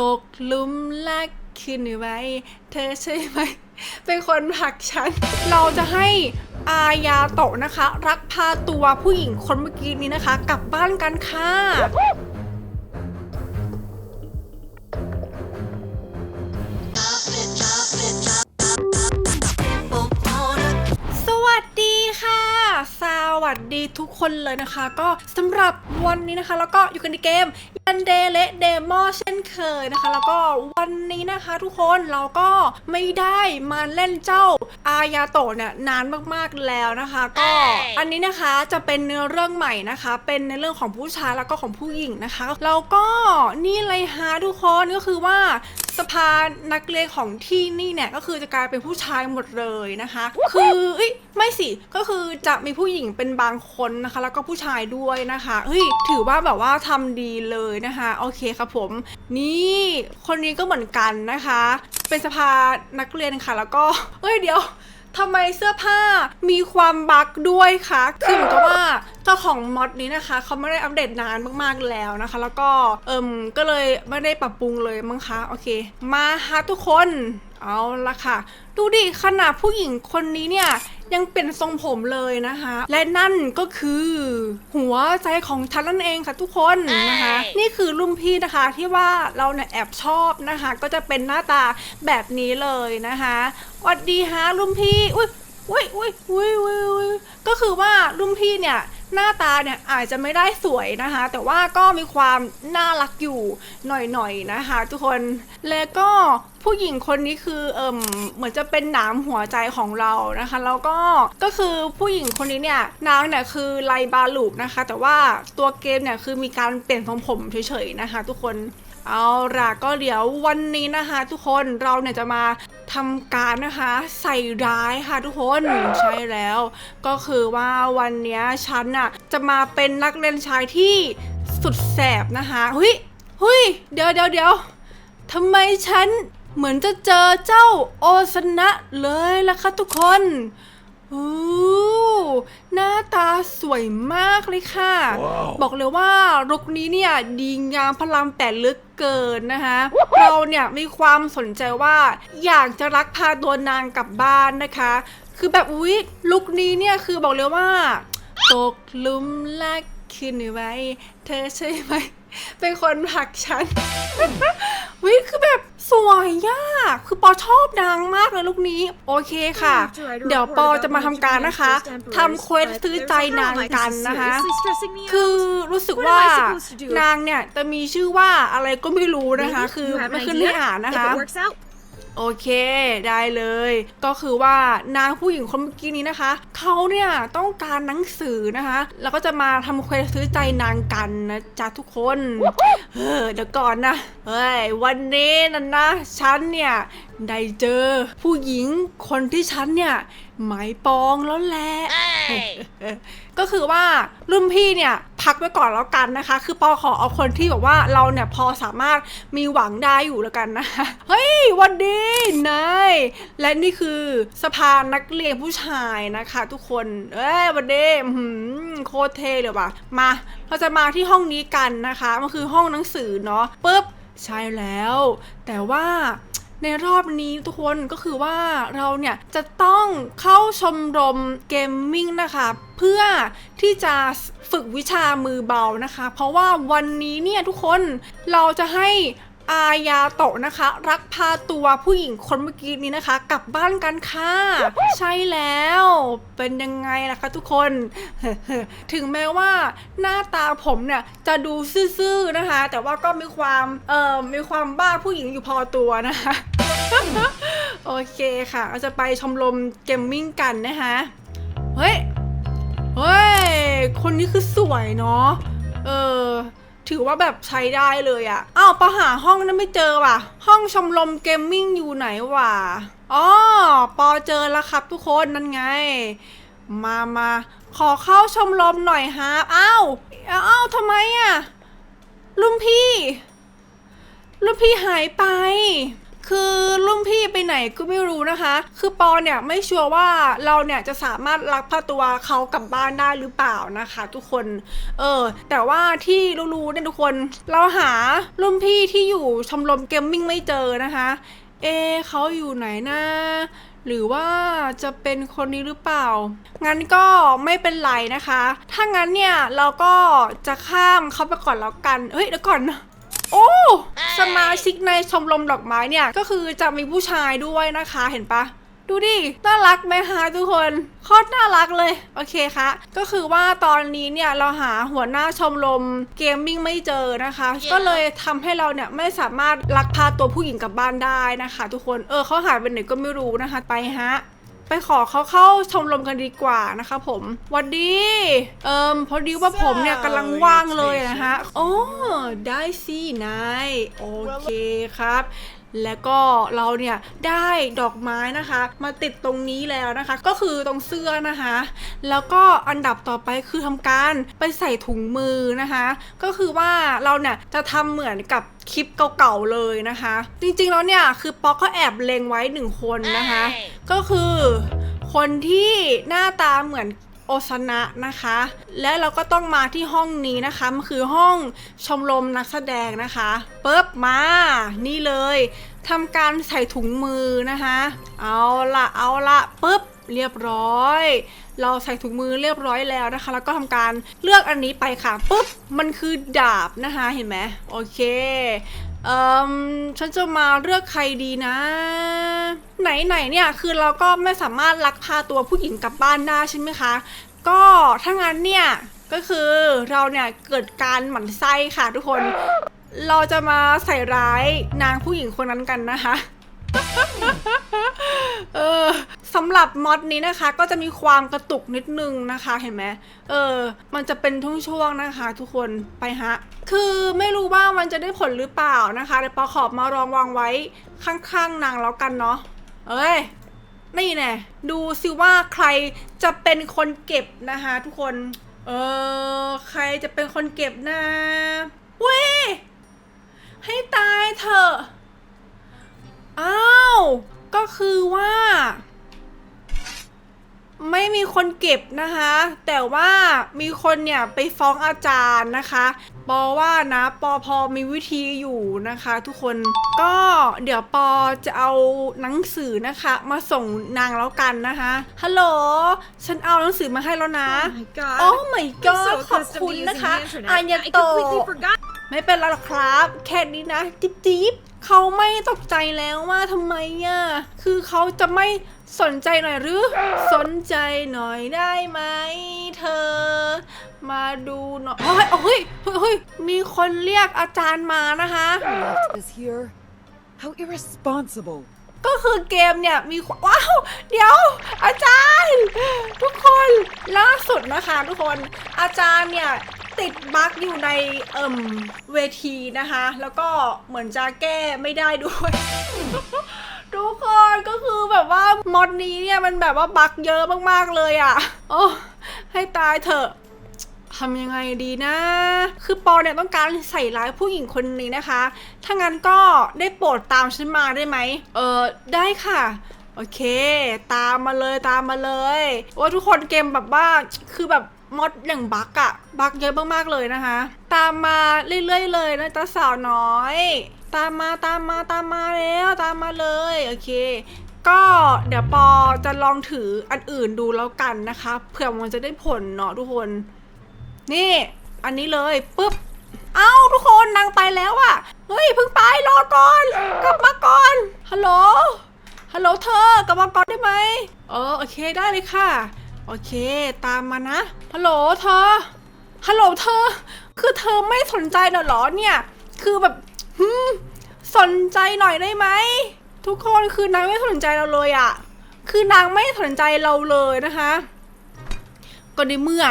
ตกลุมรักขึ้นไว้ เธอใช่ไหม เป็นคนผลักฉัน เราจะให้อายาโตะนะคะ รักพาตัวผู้หญิงคนเมื่อกี้นี้นะคะ กลับบ้านกันค่ะสวัสดีค่ะสวัสดีทุกคนเลยนะคะ ก็สำหรับวันนี้นะคะ แล้วก็อยู่กันในเกม ยันเดเลเดมอเช่นเคยนะคะ แล้วก็วันนี้นะคะทุกคนเราก็ไม่ได้มาเล่นเจ้าอายาโตะเนี่ยนานมากๆแล้วนะคะ ก็อันนี้นะคะจะเป็นเนื้อเรื่องใหม่นะคะ เป็นในเรื่องของผู้ชายแล้วก็ของผู้หญิงนะคะแล้วก็นี่เลยฮะทุกคนก็คือว่าสภานักเรียนของที่นี่เนี่ยก็คือจะกลายเป็นผู้ชายหมดเลยนะคะ คือเอ้ยไม่สิก็คือจะมีผู้หญิงเป็นบางคนนะคะ แล้วก็ผู้ชายด้วยนะคะเฮ้ยถือว่าแบบว่าทำดีเลยนะคะ โอเคครับผม นี่คนนี้ก็เหมือนกันนะคะ เป็นสภานักเรียนค่ะ แล้วก็เอ้ยเดี๋ยวทำไมเสื้อผ้ามีความบั๊กด้วยคะคือเหมือนกับว่าเจ้าของมอดนี้นะคะเขาไม่ได้อัปเดตนานมากๆแล้วนะคะ แล้วก็เอิมก็เลยไม่ได้ปรับปรุงเลยมั้งคะโอเค มาฮะทุกคนเอาละค่ะ ดูดิขนาดผู้หญิงคนนี้เนี่ย ยังเป็นทรงผมเลยนะคะ และนั่นก็คือหัวใจของฉันนั่นเองค่ะทุกคนนะคะ นี่คือรุ่นพี่นะคะที่ว่าเราเนี่ยแอบชอบนะคะ ก็จะเป็นหน้าตาแบบนี้เลยนะคะสวัสดีฮะรุ่นพี่อุ้ยอุ้ยอุ้ยอุ้ยอุ้ยอุ้ยก็คือว่ารุ่นพี่เนี่ย หน้าตาเนี่ยอาจจะไม่ได้สวยนะคะ แต่ว่าก็มีความน่ารักอยู่หน่อยๆนะคะ ทุกคนแล้วก็ผู้หญิงคนนี้คือเอิมเหมือนจะเป็นหนามหัวใจของเรานะคะ แล้วก็ก็คือผู้หญิงคนนี้เนี่ยนางเนี่ยคือไลบาลูกนะคะ แต่ว่าตัวเกมเนี่ยคือมีการเปลี่ยนทรงผมเฉยๆนะคะ ทุกคน เอาล่ะก็เดี๋ยววันนี้นะคะ ทุกคนเราเนี่ยจะมาทำการนะคะใส่ร้ายค่ะทุกคนใช่แล้ว ก็คือว่าวันนี้ฉันน่ะจะมาเป็นนักเรียนชายที่สุดแสบนะคะเฮ้ยเฮ้ยเดี๋ยวเดี๋ยวเดี๋ยวทำไมฉันเหมือนจะเจอเจ้าโอสนะเลยล่ะคะทุกคนโอ้ หน้าตาสวยมากเลยค่ะบอกเลยว่ารุกนี้เนี่ยดีงามพลังแปดเหลึกเกินนะคะเราเนี่ยมีความสนใจว่าอยากจะรักพาตัวนางกลับบ้านนะคะ คือแบบอุ๊ยลุกนี้เนี่ยคือบอกเลยว่า ตกหลุมรักขึ้นไว้ เธอใช่ไหมเป็นคนผลักฉันวิคือแบบ สวยยากคือปอชอบนางมากเลยลูกนี้ โอเคค่ะ เดี๋ยวปอจะมาทำการนะคะทำเควสซื้อใจนางกันนะคะ คือรู้สึกว่านางเนี่ยจะมีชื่อว่าอะไรก็ไม่รู้นะคะ คือไม่ขึ้นให้อ่านนะคะ โอเค ได้เลย ก็คือว่านางผู้หญิงคนเมื่อกี้นี้นะคะ เขาเนี่ยต้องการหนังสือนะคะ แล้วก็จะมาทำเควสซื้อใจนางกันนะจ๊ะทุกคนเออเดี๋ยวก่อนนะ เฮ้ย วันนี้นะนะ ฉันเนี่ย ได้เจอผู้หญิงคนที่ฉันเนี่ย หมายปองแล้วแหละก็คือว่ารุ่นพี่เนี่ยพักไว้ก่อนแล้วกันนะคะ คือปอขอเอาคนที่แบบว่าเราเนี่ยพอสามารถมีหวังได้อยู่แล้วกันนะคะเฮ้ยวันดีนายและนี่คือสภานักเรียนผู้ชายนะคะ ทุกคนเอ้ยวันดีอื้อหือโคตรเท่เลยว่ะมาเราจะมาที่ห้องนี้กันนะคะมันคือห้องหนังสือเนาะปุ๊บใช่แล้ว แต่ว่า ในรอบนี้ทุกคนก็คือว่าเราเนี่ยจะต้องเข้าชมรมเกมมิ่งนะคะเพื่อที่จะฝึกวิชามือเบานะคะ เพราะว่าวันนี้เนี่ยทุกคนเราจะให้อายาโตะนะคะ รักพาตัวผู้หญิงคนเมื่อกี้นี้นะคะ กลับบ้านกันค่ะ ใช่แล้วเป็นยังไงล่ะคะทุกคน ถึงแม้ว่าหน้าตาผมเนี่ยจะดูซื่อๆนะคะ แต่ว่าก็มีความเอ่อมีความบ้าผู้หญิงอยู่พอตัวนะคะ โอเคค่ะเราจะไปชมรมเกมมิ่งกันนะคะเฮ้ยเฮ้ยคนนี้คือสวยเนาะเออถือว่าแบบใช้ได้เลยอะอ้าวปหาห้องนั้นไม่เจอว่ะ ห้องชมรมเกมมิ่งอยู่ไหนวะอ๋อปอเจอแล้วครับทุกคนนั่นไง มามาขอเข้าชมรมหน่อยฮะอ้าวอ้าวทำไมอะรุ่นพี่รุ่นพี่หายไป คือรุ่นพี่ไปไหนก็ไม่รู้นะคะ คือปอเนี่ยไม่ชัวร์ว่าเราเนี่ยจะสามารถลักพาตัวเขากลับบ้านได้หรือเปล่านะคะ ทุกคน เออ แต่ว่าที่รู้ๆเนี่ยทุกคน เราหารุ่นพี่ที่อยู่ชมรมเกมมิ่งไม่เจอนะคะ เอเขาอยู่ไหนนะหรือว่าจะเป็นคนนี้หรือเปล่า งั้นก็ไม่เป็นไรนะคะ ถ้างั้นเนี่ยเราก็จะข้ามเขาไปก่อนแล้วกัน เฮ้ยเดี๋ยวก่อนนะ โอ้สมาชิกในชมรมดอกไม้เนี่ย ก็คือจะมีผู้ชายด้วยนะคะเห็นปะดูดิ น่ารักไหมคะทุกคนโคตรน่ารักเลย โอเคคะ ก็คือว่าตอนนี้เนี่ยเราหาหัวหน้าชมรมเกมมิ่งไม่เจอนะคะ ก็เลยทำให้เราเนี่ยไม่สามารถลักพาตัวผู้หญิงกลับบ้านได้นะคะ ทุกคน เออเขาหายไปไหนก็ไม่รู้นะคะ ไปฮะ ไปขอเขาเข้าชมรมกันดีกว่านะคะผมหวัดดีเอิมพอดีว่าผมเนี่ยกำลังว่างเลยนะคะโอ้ได้สินายโอเคครับ แล้วก็เราเนี่ยได้ดอกไม้นะคะ มาติดตรงนี้แล้วนะคะ ก็คือตรงเสื้อนะคะ แล้วก็อันดับต่อไปคือทำการไปใส่ถุงมือนะคะ ก็คือว่าเราเนี่ยจะทำเหมือนกับคลิปเก่าๆเลยนะคะ จริงๆแล้วเนี่ยคือป๊อกก็แอบเลงไว้หนึ่งคนนะคะ ก็คือคนที่หน้าตาเหมือน โอซานะนะคะ และเราก็ต้องมาที่ห้องนี้นะคะ มันคือห้องชมรมนักแสดงนะคะปุ๊บมานี่เลยทำการใส่ถุงมือนะคะ เอาละเอาละปุ๊บเรียบร้อย เราใส่ถุงมือเรียบร้อยแล้วนะคะ แล้วก็ทำการเลือกอันนี้ไปค่ะปุ๊บมันคือดาบนะคะเห็นไหมโอเค เอ่มฉันจะมาเลือกใครดีนะไหนไหนๆเนี่ยคือเราก็ไม่สามารถลักพาตัวผู้หญิงกลับบ้านได้ใช่ไหมคะ ก็ถ้างั้นเนี่ยก็คือเราเนี่ยเกิดการหมั่นไส้ค่ะทุกคน เราจะมาใส่ร้ายนางผู้หญิงคนนั้นกันนะคะ เออ สำหรับมอดนี้นะคะ ก็จะมีความกระตุกนิดนึงนะคะเห็นไหมเออ มันจะเป็นช่วงๆนะคะ ทุกคนไปฮะ คือไม่รู้ว่ามันจะได้ผลหรือเปล่านะคะเดี๋ยวปอขอบมาลองวางไว้ข้างๆนางแล้วกันเนาะเอ้ยนี่แน่ดูสิว่าใครจะเป็นคนเก็บนะคะทุกคน เออใครจะเป็นคนเก็บนะเว้ยให้ตายเถอะ อ้าว ก็คือว่า ไม่มีคนเก็บนะคะ แต่ว่ามีคนเนี่ยไปฟ้องอาจารย์นะคะ ปอว่านะปอพอมีวิธีอยู่นะคะ ทุกคนก็เดี๋ยวปอจะเอาหนังสือนะคะ มาส่งนางแล้วกันนะคะฮัลโหลฉันเอาหนังสือมาให้แล้วนะ Oh my god. โอ้ my I'm god so ขอบ accustomed คุณ to นะคะ using the internet. อายา I โต completely forgot. ไม่เป็นไรหรอกครับ แค่นี้นะ จิ๊บจิ๊บเขาไม่ตกใจแล้วว่าทำไมอะคือเขาจะไม่ สนใจหน่อยหรือ สนใจหน่อยได้ไหมเธอ มาดูหน่อยเฮ้ยเฮ้ยเฮ้ยเฮ้ยมีคนเรียกอาจารย์มานะคะ What is here? How irresponsible. ก็คือเกมเนี่ยมีความว้าวเดี๋ยว อาจารย์ ทุกคนล่าสุดนะคะ ทุกคนอาจารย์เนี่ยติดบั๊กอยู่ในเอ่มเวทีนะคะ แล้วก็เหมือนจะแก้ไม่ได้ด้วย ทุกคนก็คือแบบว่ามอดนี้เนี่ยมันแบบว่าบักเยอะมากๆเลยอะ่ะ โอ้ให้ตายเถอะทำยังไงดีนะ คือปอเนี่ยต้องการใส่ร้ายผู้หญิงคนนี้นะคะ ถ้างั้นก็ได้โปรดตามฉันมาได้ไหม เออได้ค่ะ โอเค ตามมาเลยตามมาเลยว่าทุกคนเกมแบบว่าคือแบบมอดอย่างบักอะบักเยอะมากๆเลยนะคะ ตามมาเรื่อยๆเลยนะจ๊ะสาวน้อย ตามมาตามมาตามมาแล้วตามมาเลยโอเค ก็เดี๋ยวปอจะลองถืออันอื่นดูแล้วกันนะคะเผื่อมันจะได้ผลเนาะทุกคน นี่ อันนี้เลยปุ๊บเอ้าทุกคนนางไปแล้วอะเฮ้ยเพิ่งไปรอก่อน กลับมาก่อนฮัลโหลฮัลโหลเธอกลับมาก่อนได้ไหมเออโอเคได้เลยค่ะ โอเค ตามมานะฮัลโหลเธอฮัลโหลเธอ คือเธอไม่สนใจหน่อยเหรอเนี่ย คือแบบ หืมสนใจหน่อยได้ไหม ทุกคนคือนางไม่สนใจเราเลยอะคือนางไม่สนใจเราเลยนะคะ ก็ในเมื่อ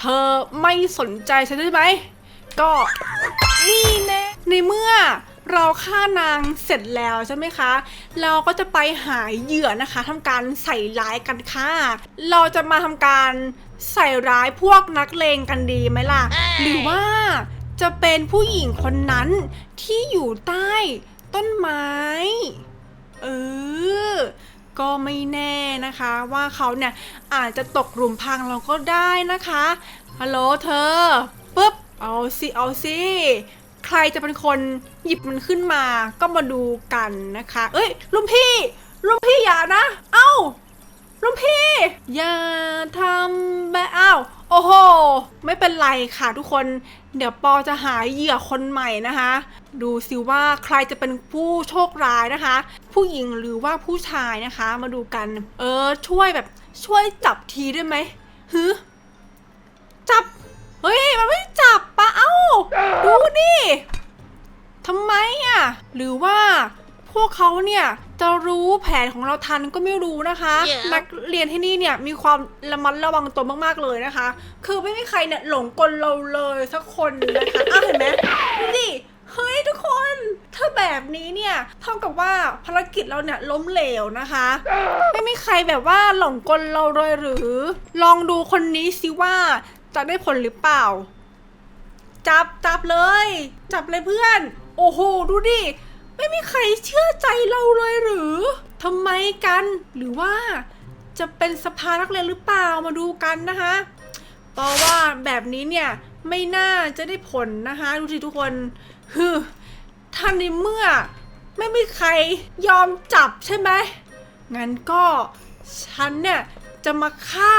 เธอไม่สนใจฉันใช่ไหม ก็นี่แน่ในเมื่อเราฆ่านางเสร็จแล้วใช่ไหมคะ เราก็จะไปหาเหยื่อนะคะทำการใส่ร้ายกันค่ะ เราจะมาทำการใส่ร้ายพวกนักเลงกันดีไหมล่ะ หรือว่า จะเป็นผู้หญิงคนนั้นที่อยู่ใต้ต้นไม้ เออ ก็ไม่แน่นะคะ ว่าเขาเนี่ยอาจจะตกหลุมพรางเราก็ได้นะคะ ฮัลโหลเธอปุ๊บ เอาสิเอาสิใครจะเป็นคนหยิบมันขึ้นมาก็มาดูกันนะคะ เอ้ยลุงพี่ลุงพี่อย่านะ เอ้าลุงพี่ อย่าทำแบบอ้าว โอ้โห ไม่เป็นไรค่ะทุกคน เดี๋ยวปอจะหาเหยื่อคนใหม่นะคะ ดูสิว่าใครจะเป็นผู้โชคร้ายนะคะ ผู้หญิงหรือว่าผู้ชายนะคะ มาดูกัน เออ ช่วยแบบช่วยจับทีได้ไหมฮึจับ เฮ้ย มันไม่จับปะเอ้า ดูดิทำไมอะ หรือว่า วกเขาเนี่ยจะรู้แผนของเราทันก็ไม่รู้นะคะ Yeah. นักเรียนที่นี่เนี่ยมีความระมัดระวังตัวมากๆเลยนะคะ คือไม่มีใครเนี่ยหลงกลเราเลยสักคนนะคะอ้าวเห็นไหมดูดิเฮ้ยทุกคน ถ้าแบบนี้เนี่ยเท่ากับว่าภารกิจเราเนี่ยล้มเหลวนะคะ ไม่มีใครแบบว่าหลงกลเราเลยหรือ ลองดูคนนี้สิว่าจะได้ผลหรือเปล่า จับจับเลย จับเลยเพื่อน โอ้โห ดูดิ ไม่มีใครเชื่อใจเราเลยหรือทำไมกัน หรือว่าจะเป็นสภานักเรียนหรือเปล่ามาดูกันนะคะเพราะว่าแบบนี้เนี่ยไม่น่าจะได้ผลนะคะดูสิทุกคนฮือท่านในเมื่อไม่มีใครยอมจับใช่ไหมงั้นก็ฉันเนี่ยจะมาฆ่า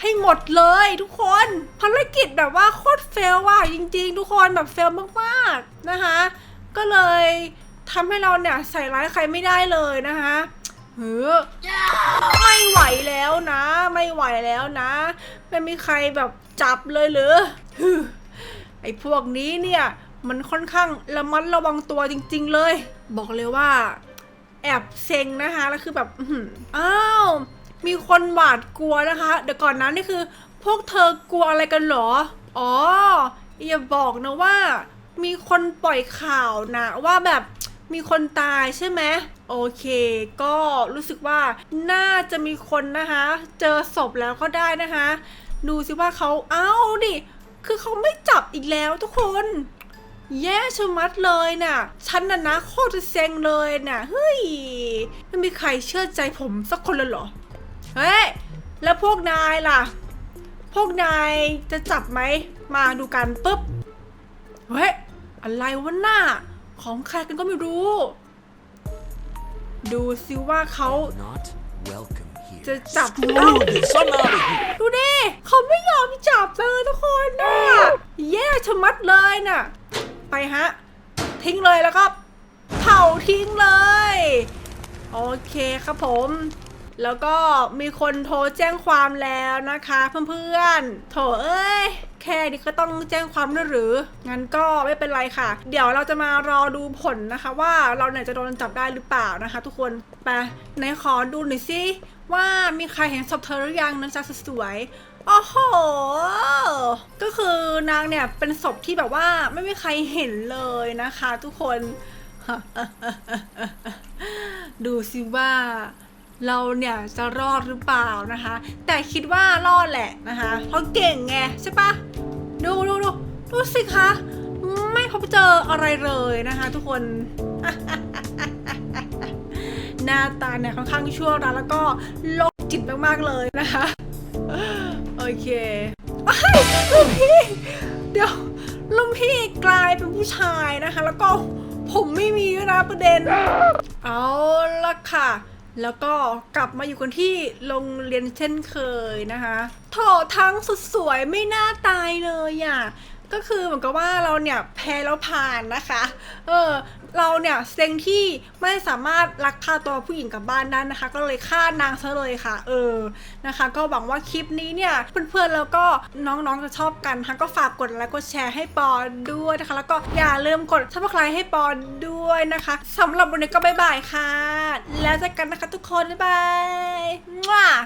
ให้หมดเลยทุกคนภารกิจแบบว่าโคตรเฟลว่ะจริง ๆ ทุกคนแบบเฟลมากๆนะคะ ก็เลย ทำให้เราเนี่ยใส่ร้ายใครไม่ได้เลยนะคะเฮ้อไม่ไหวแล้วนะ ไม่ไหวแล้วนะ ไม่มีใครแบบจับเลยเหรือฮึไอ้พวกนี้เนี่ยมันค่อนข้างระมัดระวังตัวจริง ๆ เลย บอกเลยว่า แอบเซ็งนะคะแล้วคือแบบอื้อหืออ้าวมีคนหวาดกลัวนะคะ เดี๋ยวก่อนนะนี่คือ พวกเธอกลัวอะไรกันเหรอ อ๋ออย่าบอกนะว่า มีคนปล่อยข่าวนะ ว่าแบบ มีคนตายใช่ไหมโอเค ก็รู้สึกว่าน่าจะมีคนนะคะ เจอศพแล้วก็ได้นะคะ ดูสิว่าเขาเอ้าดิคือเขาไม่จับอีกแล้วทุกคนแย่ชะมัดเลยน่ะ ฉันน่ะนะโคตรเซ็งเลยน่ะ เฮ้ย ไม่มีใครเชื่อใจผมสักคนเลยเหรอ เฮ้ย แล้วพวกนายล่ะ พวกนายจะจับไหม มาดูกันปุ๊บ เฮ้ย อะไรวะหน้า ของใครกันก็ไม่รู้ ดูสิว่าเขา Not welcome here. จะจับ Screw เอ้า this! I'm out of here. ดูดิเขาไม่ยอมจับเลยทุกคนน่ะแย่ชะมัดเลยน่ะ ไปฮะ ทิ้งเลยแล้วก็เผาทิ้งเลย โอเคครับผม แล้วก็มีคนโทรแจ้งความแล้วนะคะเพื่อนๆ โถเอ้ย แค่นี้ก็ต้องแจ้งความด้วยหรือ งั้นก็ไม่เป็นไรค่ะ เดี๋ยวเราจะมารอดูผลนะคะ ว่าเราเนี่ยจะโดนจับได้หรือเปล่านะคะ ทุกคนไปไหนขอดูหน่อยสิว่ามีใครเห็นศพเธอหรือยังนะจ๊ะสวยๆโอ้โห ก็คือนางเนี่ยเป็นศพที่แบบว่าไม่มีใครเห็นเลยนะคะ ทุกคน ดูสิว่า เราเนี่ยจะรอดหรือเปล่านะคะ แต่คิดว่ารอดแหละนะคะ เพราะเก่งไงใช่ปะดูดูดูดูสิคะ ไม่พบเจออะไรเลยนะคะทุกคนหน้าตาเนี่ยค่อนข้างชั่วร้ายแล้วก็โรคจิตมากๆเลยนะคะ โอเคลุงพี่ เดี๋ยวลุงพี่กลายเป็นผู้ชายนะคะ แล้วก็ผมไม่มีด้วยนะประเด็น เอาละค่ะ แล้วก็กลับมาอยู่กันที่โรงเรียนเช่นเคยนะคะโถทั้งสุดสวยไม่น่าตายเลยอะก็คือเหมือนกับว่าเราเนี่ยแพ้แล้วผ่านนะคะ เออ เราเนี่ยเซ็งที่ไม่สามารถลักพาตัวผู้หญิงกลับบ้านได้นะคะ ก็เลยฆ่านางซะเลยค่ะ เออนะคะ ก็หวังว่าคลิปนี้เนี่ยเพื่อนๆแล้วก็น้องๆจะชอบกันนะคะก็ฝากกดไลค์กดแชร์ให้ปอด้วยนะคะ แล้วก็อย่าลืมกดซับสไครต์ให้ปอด้วยนะคะสำหรับวันนี้ก็บ๊ายบายค่ะ แล้วเจอกันนะคะทุกคนบ๊ายบาย